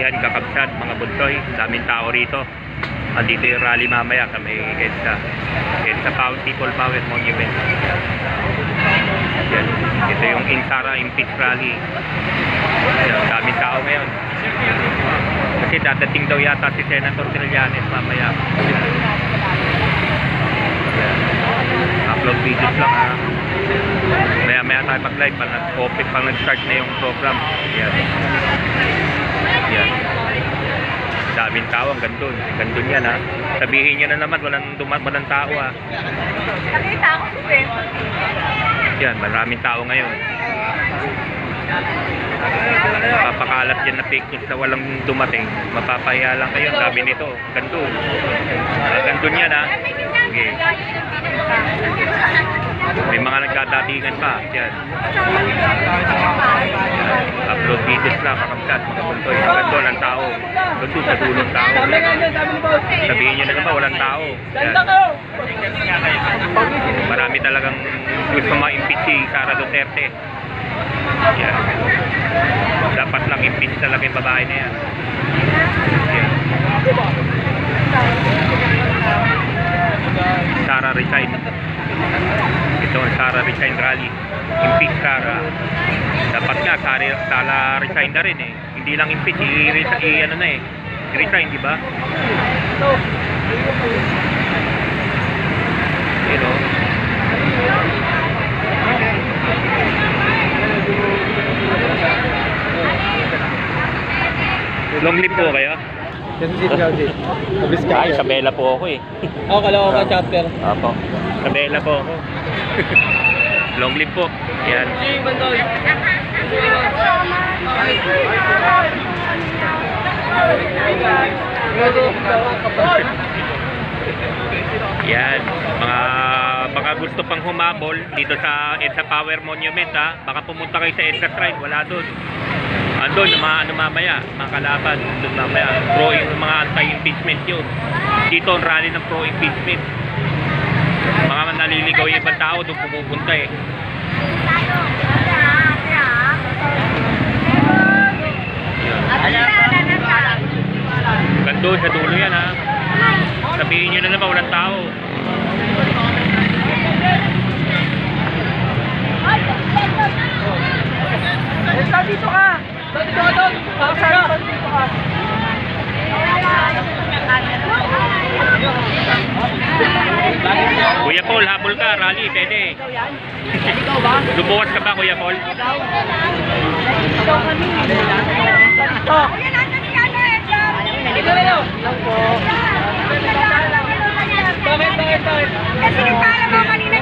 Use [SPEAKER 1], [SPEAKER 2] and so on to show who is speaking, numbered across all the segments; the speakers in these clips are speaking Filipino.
[SPEAKER 1] Yan, kakabsat, mga buntoy. Daming tao rito. Andito yung rally mamaya kami EDSA. EDSA Power, People Power Monument. Yan. Ito yung Insara Impeach Rally. Yan, daming tao ngayon. Kasi dadating daw yata si Senator Trillanes mamaya. Yan. Upload videos lang ha. Maya maya tayo mag-live pag nag-open, pag nag-start na yung program. Yan. Yan. Daming tao, ang gandun. Gandun yan ha. Sabihin nyo na naman, walang, duma- walang tao ha.
[SPEAKER 2] Nakita ako si Ben.
[SPEAKER 1] Yan, maraming tao ngayon. Papakalat yan na pictures na walang dumating. Mapapahiya lang kayo. Sabi nito, gandun. Ah, gandun yan ha. Sige. May mga nagdadatingan pa. Yan. Yan. Upload videos lang, makamkat, mga buntoy. Gandun ang tao. Gandun sa dulong tao. Sabihin nyo na naman, walang tao. Yan. Marami talagang gusto ma-impeach si Sara Duterte. Yan. Dapat lang impeach talaga yung babae na yan. Yan. Sara resign. Ang Sara resign rally. Impeach Sara. Dapat nga Sara, Sara resign na rin eh. Hindi lang impeach, i, i, ano na eh. Resign, di ba? You know? Long live po kayo?
[SPEAKER 3] Kasi. Mabis ka.
[SPEAKER 1] Ay, sa Bella po ako eh.
[SPEAKER 3] Ako, kalawa ka chapter.
[SPEAKER 1] Apo. Sa Bella po ako. Long live po. Yan. Yan. Mga baka gusto pang humabol dito sa EDSA Power Monument ha. Baka pumunta kayo sa EDSA Shrine. Wala doon. Andun, mga ano mamaya, mga kalaban, doon mamaya. Pro mga anti-impeachment yun. Dito ang rally ng pro-impeachment. Mga naliligaw yung ibang tao doon pumupunta eh. Gando sa dulo yan ha. Sabihin nyo na naman walang tao.
[SPEAKER 2] Basta dito ka. Dito ka doon. Basta dito ka.
[SPEAKER 1] Kuya Paul, habol ka, rally, pwede. Lumuwas ka ba, Kuya Paul?
[SPEAKER 2] Oh. Dito na yun. Bakit, bakit, bakit?
[SPEAKER 4] Kasi nagpaalam ako kanina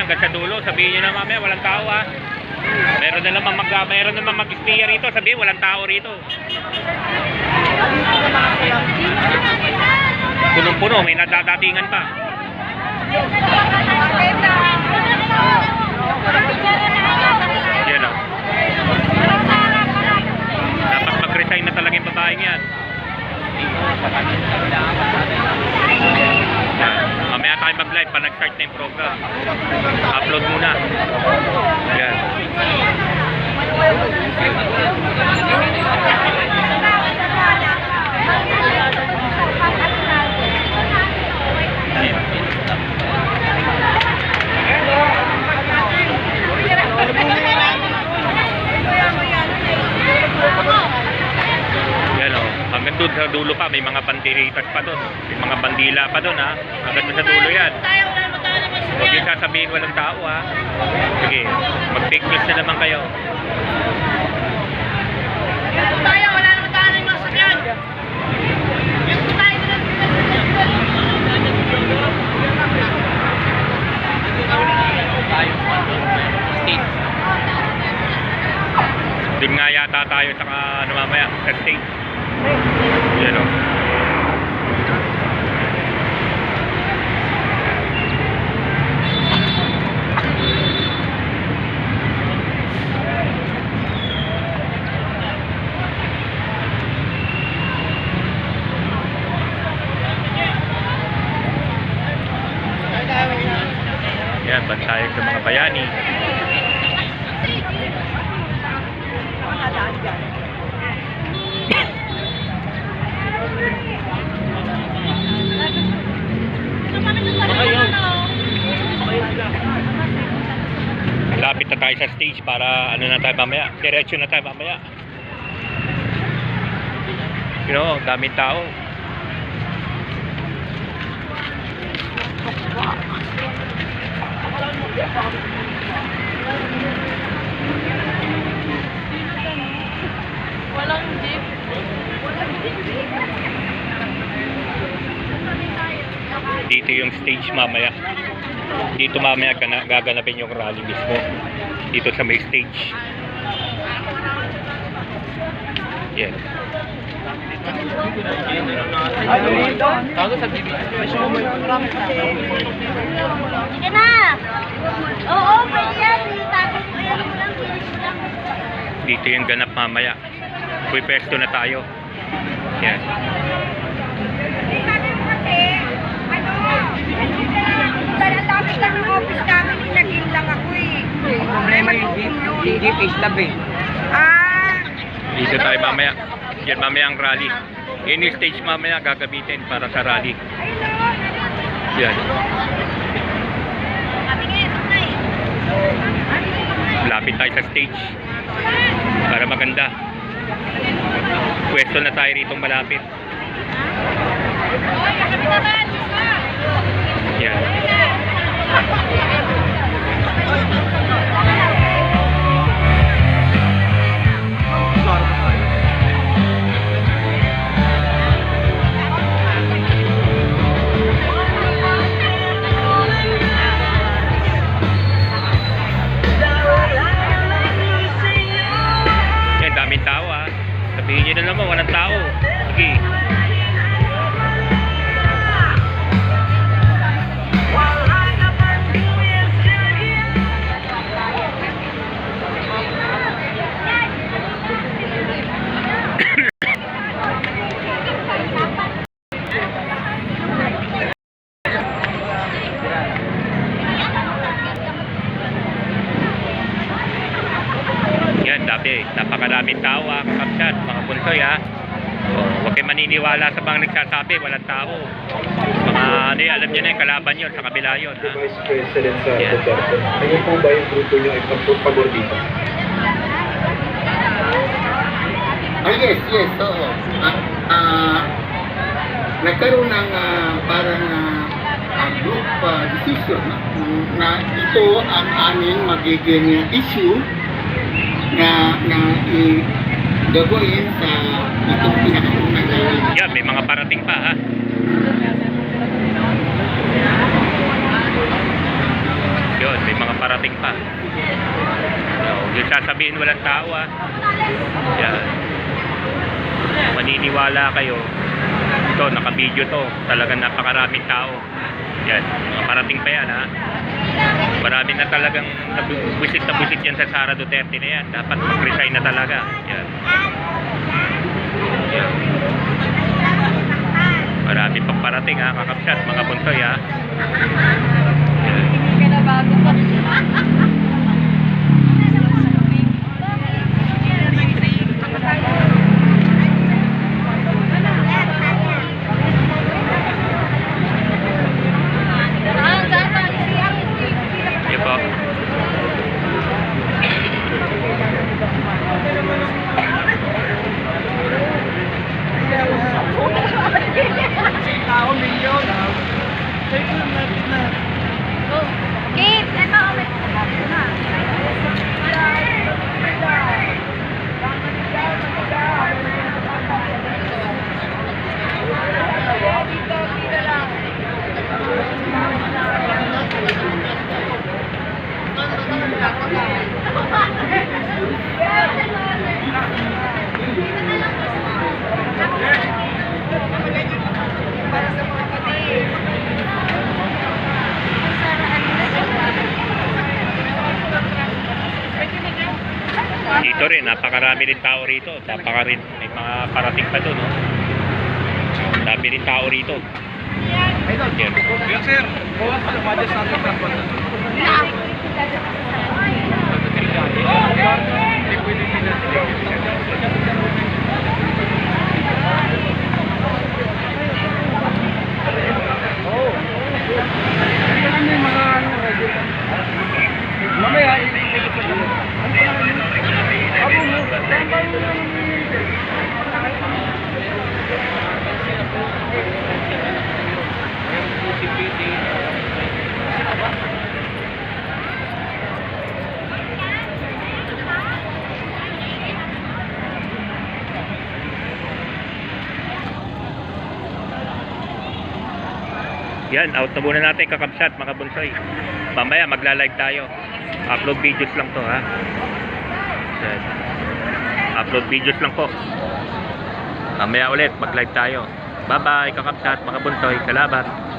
[SPEAKER 1] hanggang sa dulo. Sabihin nyo na mamaya, walang tao ha. Meron na naman mag, meron na naman mag-stay rito. Sabihin, walang tao rito. Punong-puno, may nadadatingan pa. Yan o. Dapat mag-resign na talaga yung babaeng yan. Mamaya tayo mag-live pa nag-start na yung program. Upload muna. Yan. Yan o. Hanggang doon sa dulo pa, may mga banderitas pa doon. May mga bandila pa doon ha. Hanggang sa dulo yan. Huwag yung sasabihin walang tao ha. Sige, mag-take na naman kayo.
[SPEAKER 4] Tayo, wala naman tayo ng tayo na
[SPEAKER 1] Doon nga yata tayo sa ano mamaya, sa state. Yan o. Yan, bantayan sa mga bayani. Lapit na tayo sa stage para ano na tayo mamaya. Diretso na tayo mamaya. You know, daming tao.
[SPEAKER 4] Walang jeep.
[SPEAKER 1] Dito yung stage mamaya. Dito mamaya gana, gaganapin yung rally mismo. Dito sa may stage.
[SPEAKER 2] Ano dito?
[SPEAKER 3] Tago sa TV.
[SPEAKER 4] Sige na! Oo, pwede yan. Itago mo yan.
[SPEAKER 1] Dito yung ganap mamaya. Pwesto na tayo. Yan.
[SPEAKER 5] Ano, dami lang ng office namin, naging lang ako eh.
[SPEAKER 2] Problema yung jeep, hindi face tab eh.
[SPEAKER 5] Ah,
[SPEAKER 1] Dito tayo mamaya. Yan mamaya ang rally. Yung stage mamaya gagamitin para sa rally. Yan. Lapit tayo sa stage. Para maganda. Pwesto na tayo rito malapit. Yan. Yan, Sabihin nyo na naman, walang tao. Sige. Yan, dati, napakaraming tao ah, mga punsoy ah. Oh, huwag kayo maniniwala sa mga nagsasabi, walang tao. Mga ano yun, alam nyo na yung kalaban yun, sa kabila yun. Ha?
[SPEAKER 6] Vice President sa
[SPEAKER 1] Yeah.
[SPEAKER 6] Duterte. Ano po ba yung grupo niyo ipagpapagod dito?
[SPEAKER 7] Ah, yes, yes, oo. Ah, ah, nagkaroon ng ah, parang ah, ah, group ah, decision no? na ito ang aming magiging issue na na i gagawin sa itong pinakaunang na
[SPEAKER 1] Yan, may mga parating pa ha. Yun, may mga parating pa. So, yung sasabihin walang tao ah. Yan. Maniniwala kayo. Ito, naka-video to. Talagang napakaraming tao. Yan, mga parating pa yan ha. Marami na talagang busit na busit yan sa Sara Duterte na yan. Dapat mag-resign na talaga. Yan. Yan. Marami pang parating ha, kakapsat, mga bunsoy ha.
[SPEAKER 4] Hindi ka na bago pa. Saan, saan, saan?
[SPEAKER 1] Yan po.
[SPEAKER 2] Tao milyon.
[SPEAKER 4] Kit, ito.
[SPEAKER 1] Dito rin, napakarami rin tao rito. Napaka rin, may mga parating pa doon. No? Dami rin tao rito. Idol,
[SPEAKER 2] sir. Yan, sir. Bawas ka lumadi sa ating transport. Oh. Ano yung mga ano?
[SPEAKER 1] Yan, out na muna natin kakabsat mga bunsoy. Mamaya magla-live tayo. Upload videos lang to ha. Yan. Upload videos lang po. Mamaya ulit mag-live tayo. Bye-bye kakabsat mga bunsoy. Salamat.